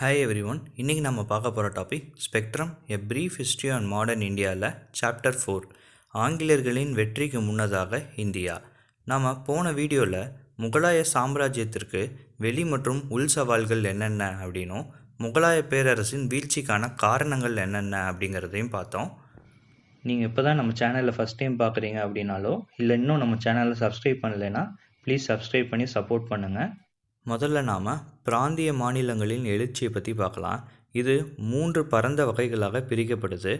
Hi every one இன்றைக்கி நம்ம பார்க்க போகிற topic spectrum a brief history on modern இந்தியாவில் சாப்டர் ஃபோர் ஆங்கிலேயர்களின் வெற்றிக்கு முன்னதாக இந்தியா. நாம் போன வீடியோவில் முகலாய சாம்ராஜ்யத்திற்கு வெளி மற்றும் உள் சவால்கள் என்னென்ன அப்படின்னும் முகலாய பேரரசின் வீழ்ச்சிக்கான காரணங்கள் என்னென்ன அப்படிங்கிறதையும் பார்த்தோம். நீங்கள் இப்போ தான் நம்ம சேனலில் ஃபஸ்ட் டைம் பார்க்குறீங்க அப்படின்னாலோ இல்லை இன்னும் நம்ம சேனலில் சப்ஸ்கிரைப் பண்ணலைன்னா ப்ளீஸ் சப்ஸ்கிரைப் பண்ணி சப்போர்ட் பண்ணுங்கள் முதல்ல நாம் பிராந்திய மாநிலங்களின் எழுச்சியை பற்றி பார்க்கலாம். இது மூன்று பரந்த வகைகளாக பிரிக்கப்படுது.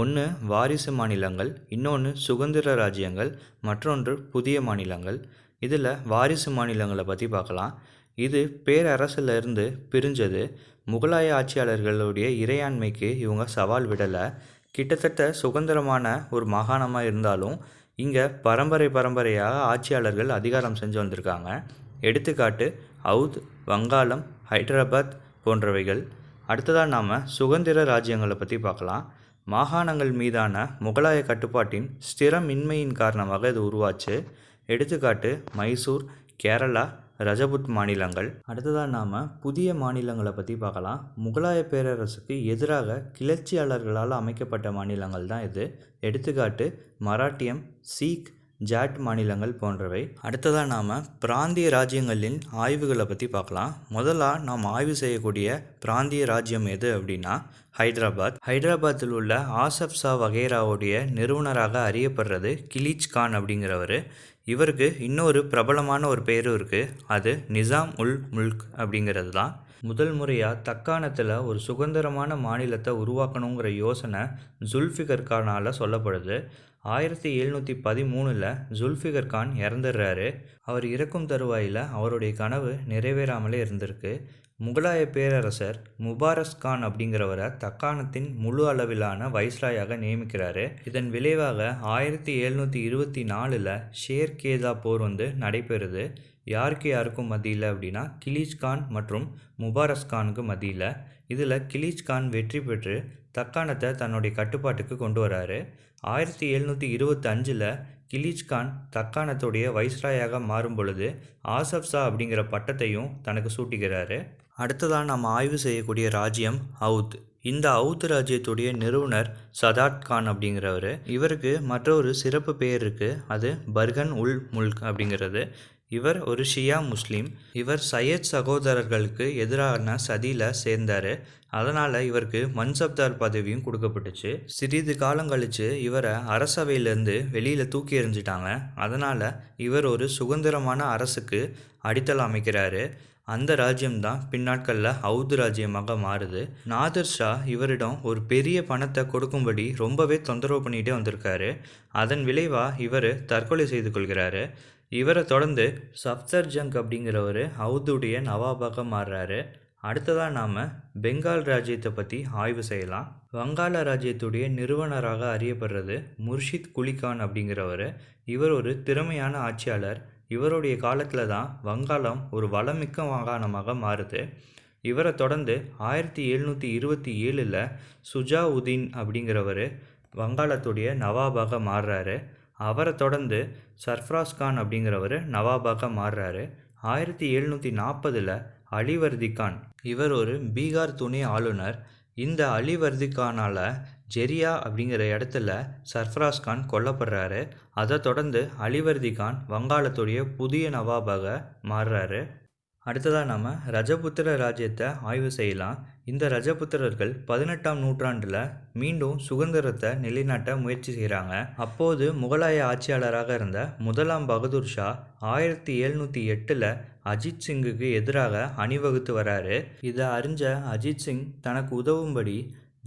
ஒன்று வாரிசு மாநிலங்கள் இன்னொன்று சுதந்திர ராஜ்யங்கள் மற்றொன்று புதிய மாநிலங்கள். இதில் வாரிசு மாநிலங்களை பற்றி பார்க்கலாம். இது பேரரசிலிருந்து பிரிஞ்சது. முகலாய ஆட்சியாளர்களுடைய இறையாண்மைக்கு இவங்க சவால் விடலை. கிட்டத்தட்ட சுதந்திரமான ஒரு மாகாணமாக இருந்தாலும் இங்கே பரம்பரை பரம்பரையாக ஆட்சியாளர்கள் அதிகாரம் செஞ்சு வந்திருக்காங்க. எடுத்துக்காட்டு அவுத் வங்காளம் ஹைதராபாத் போன்றவைகள். அடுத்ததாக நாம் சுதந்திர ராஜ்யங்களை பற்றி பார்க்கலாம். மாகாணங்கள் மீதான முகலாய கட்டுப்பாட்டின் ஸ்திரமின்மையின் காரணமாக இது உருவாச்சு. எடுத்துக்காட்டு மைசூர் கேரளா ரஜபுத் மாநிலங்கள். அடுத்ததாக நாம் புதிய மாநிலங்களை பற்றி பார்க்கலாம். முகலாய பேரரசுக்கு எதிராக கிளர்ச்சியாளர்களால் அமைக்கப்பட்ட மாநிலங்கள் தான் இது. எடுத்துக்காட்டு மராட்டியம் சீக் ஜாட் மாநிலங்கள் போன்றவை. அடுத்ததாக நாம் பிராந்திய ராஜ்யங்களின் ஆய்வுகளை பற்றி பார்க்கலாம். முதலாக நாம் ஆய்வு செய்யக்கூடிய பிராந்திய ராஜ்யம் எது அப்படின்னா ஹைதராபாத். ஹைதராபாத்தில் உள்ள ஆசப் ஷா வகேராவுடைய நிறுவனராக அறியப்படுறது கிலீச் கான் அப்படிங்கிறவர். இவருக்கு இன்னொரு பிரபலமான ஒரு பேரும் இருக்குது அது நிசாம் உல் முல்க் அப்படிங்கிறது தான். முதல் முறையாக தக்காணத்தில் ஒரு சுதந்திரமான மாநிலத்தை உருவாக்கணுங்கிற யோசனை ஜுல்ஃபிகர் கானால் சொல்லப்படுது. ஆயிரத்தி எழுநூற்றி பதிமூணில் ஜுல்ஃபிகர் கான் இறந்துடுறாரு. அவர் இறக்கும் தருவாயில் அவருடைய கனவு நிறைவேறாமலே இருந்திருக்கு. முகலாய பேரரசர் முபாரஸ் கான் அப்படிங்கிறவரை தக்காணத்தின் முழு அளவிலான வைஸ்ராயாக நியமிக்கிறாரு. இதன் விளைவாக ஆயிரத்தி எழுநூற்றி இருபத்தி நாலில் ஷேர் கேதா போர் வந்து நடைபெறுது. யாருக்கு யாருக்கும் மத்தியில் அப்படின்னா கிலீஜ் கான் மற்றும் முபாரஸ் கானுக்கு மத்தியில். இதில் கிலீஜ் கான் வெற்றி பெற்று தக்காணத்தை தன்னுடைய கட்டுப்பாட்டுக்கு கொண்டு வராரு. ஆயிரத்தி எழுநூற்றி இருபத்தஞ்சில் கிலீஜ் கான் தக்காணத்துடைய வைஸ்ராயாக மாறும் பொழுது ஆசப் ஷா அப்படிங்கிற பட்டத்தையும் தனக்கு சூட்டுகிறாரு அடுத்ததாக நாம் ஆய்வு செய்யக்கூடிய ராஜ்யம் அவுத். இந்த அவுத் ராஜ்யத்துடைய நிறுவனர் சதாத் கான் அப்படிங்கிறவர். இவருக்கு மற்றொரு சிறப்பு பெயர் இருக்குது அது பர்கன் உல் முல்க் அப்படிங்கிறது. இவர் ஒரு ஷியா முஸ்லீம். இவர் சையத் சகோதரர்களுக்கு எதிரான சதியில் சேர்ந்தார். அதனால் இவருக்கு மன்சப்தார் பதவியும் கொடுக்கப்பட்டுச்சு. சிறிது காலம் கழித்து இவரை அரசவையிலேருந்து வெளியில் தூக்கி எறிஞ்சிட்டாங்க. அதனால் இவர் ஒரு சுதந்திரமான அரசுக்கு அடித்தளம் அமைக்கிறாரு. அந்த ராஜ்யம்தான் பின்னாட்களில் ஹவுது ராஜ்யமாக மாறுது. நாதர் ஷா இவரிடம் ஒரு பெரிய பணத்தை கொடுக்கும்படி ரொம்பவே தொந்தரவு பண்ணிகிட்டே வந்திருக்காரு. அதன் விளைவாக இவர் தற்கொலை செய்து கொள்கிறாரு. இவரை தொடர்ந்து சப்தர் ஜங்க் அப்படிங்கிறவர் ஹவுதுடைய நவாபாக மாறுறாரு. அடுத்ததாக நாம் பெங்கால் ராஜ்யத்தை பற்றி ஆய்வு செய்யலாம். வங்காள ராஜ்யத்துடைய நிறுவனராக அறியப்படுறது முர்ஷித் குலிகான் அப்படிங்கிறவர். இவர் ஒரு திறமையான ஆட்சியாளர். இவருடைய காலத்தில் தான் வங்காளம் ஒரு வளமிக்க மாகாணமாக மாறுது. இவரை தொடர்ந்து ஆயிரத்தி எழுநூற்றி இருபத்தி ஏழில் சுஜா உதீன் அப்படிங்கிறவர் வங்காளத்துடைய நவாபாக மாறுறாரு. அவரை தொடர்ந்து சர்ஃப்ராஸ் கான் அப்படிங்கிறவர் நவாபாக மாறுறாரு. ஆயிரத்தி எழுநூற்றி நாற்பதில் அலிவர்தி கான். இவர் ஒரு பீகார் துணை ஆளுநர். இந்த அலிவர்தி கானால் ஜெரியா அப்படிங்கிற இடத்துல சர்ஃப்ராஸ் கான் கொல்லப்படுறாரு. அதை தொடர்ந்து அலிவர்தி கான் வங்காளத்துடைய புதிய நவாபாக மாறுறாரு. அடுத்ததாக நம்ம ரஜபுத்திர ராஜ்யத்தை ஆய்வு செய்யலாம். இந்த ரஜபுத்திரர்கள் பதினெட்டாம் நூற்றாண்டில் மீண்டும் சுதந்திரத்தை நிலைநாட்ட முயற்சி செய்கிறாங்க அப்போது முகலாய ஆட்சியாளராக இருந்த முதலாம் பகதூர் ஷா ஆயிரத்தி எழுநூற்றி எட்டில் அஜித் சிங்குக்கு எதிராக அணிவகுத்து வராரு. இதை அறிஞ்ச அஜித் சிங் தனக்கு உதவும்படி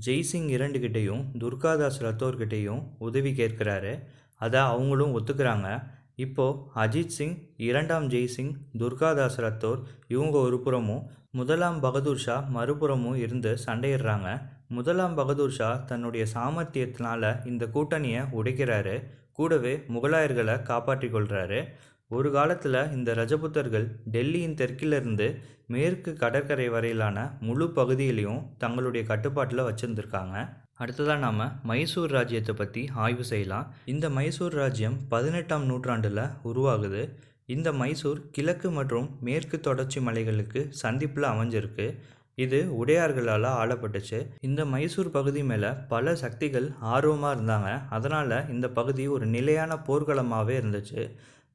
ஜெய்சிங் இரண்டுகிட்டையும் துர்காதாஸ் ரத்தோர்கிட்டையும் உதவி கேட்குறாரு. அதை அவங்களும் ஒத்துக்கிறாங்க. இப்போது அஜித் சிங் இரண்டாம் ஜெய்சிங் துர்காதாஸ் ரத்தோர் இவங்க ஒரு புறமும் முதலாம் பகதூர் ஷா மறுபுறமும் இருந்து சண்டையிடுறாங்க. முதலாம் பகதூர் ஷா தன்னுடைய சாமர்த்தியத்தினால இந்த கூட்டணியை உடைக்கிறாரு. கூடவே முகலாயர்களை காப்பாற்றி கொள்கிறாரு ஒரு காலத்தில் இந்த ரஜபுத்தர்கள் டெல்லியின் தெற்கிலிருந்து மேற்கு கடற்கரை வரையிலான முழு பகுதியிலையும் தங்களுடைய கட்டுப்பாட்டில் வச்சுருந்துருக்காங்க. அடுத்ததாக நாம் மைசூர் ராஜ்யத்தை பற்றி ஆய்வு செய்யலாம். இந்த மைசூர் ராஜ்யம் பதினெட்டாம் நூற்றாண்டில் உருவாகுது. இந்த மைசூர் கிழக்கு மற்றும் மேற்கு தொடர்ச்சி மலைகளுக்கு சந்திப்பில் அமைஞ்சிருக்கு. இது உடையார்களால் ஆளப்பட்டுச்சு. இந்த மைசூர் பகுதி மேலே பல சக்திகள் ஆர்வமாக இருந்தாங்க. அதனால் இந்த பகுதி ஒரு நிலையான போர்க்களமாகவே இருந்துச்சு.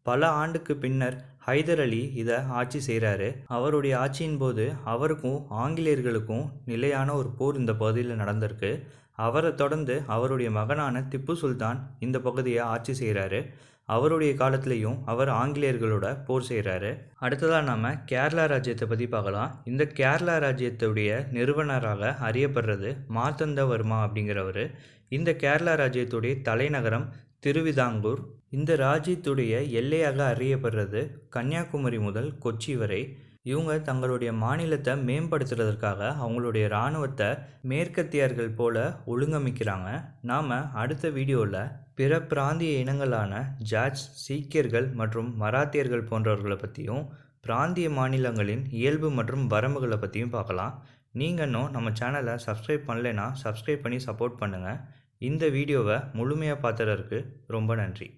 பல ஆண்டுக்கு பின்னர் ஹைதர் அலி இதை ஆட்சி செய்கிறாரு. அவருடைய ஆட்சியின் போது அவருக்கும் ஆங்கிலேயர்களுக்கும் நிலையான ஒரு போர் இந்த பகுதியில் நடந்திருக்கு. அவரை தொடர்ந்து அவருடைய மகனான திப்பு சுல்தான் இந்த பகுதியை ஆட்சி செய்கிறாரு. அவருடைய காலத்துலேயும் அவர் ஆங்கிலேயர்களோட போர் செய்கிறாரு. அடுத்ததாக நாம் கேரளா ராஜ்யத்தை பற்றி பார்க்கலாம். இந்த கேரளா ராஜ்யத்துடைய நிறுவனராக அறியப்படுறது மார்த்தண்டவர்மா அப்படிங்கிறவர். இந்த கேரளா ராஜ்யத்துடைய தலைநகரம் திருவிதாங்கூர் இந்த ராஜ்யத்துடைய எல்லையாக அறியப்படுறது கன்னியாகுமரி முதல் கொச்சி வரை. இவங்க தங்களுடைய மாநிலத்தை மேம்படுத்துறதற்காக அவங்களுடைய இராணுவத்தை மேற்கத்தியர்கள் போல ஒழுங்கமைக்கிறாங்க. நாம் அடுத்த வீடியோவில் பிற பிராந்திய இனங்களான ஜாட்ஸ் சீக்கியர்கள் மற்றும் மராத்தியர்கள் போன்றவர்களை பற்றியும் பிராந்திய மாநிலங்களின் இயல்பு மற்றும் வரம்புகளை பற்றியும் பார்க்கலாம். நீங்கள் இன்னும் நம்ம சேனலை சப்ஸ்கிரைப் பண்ணலைன்னா சப்ஸ்கிரைப் பண்ணி சப்போர்ட் பண்ணுங்கள் இந்த வீடியோவை முழுமையாக பார்த்ததற்கு ரொம்ப நன்றி.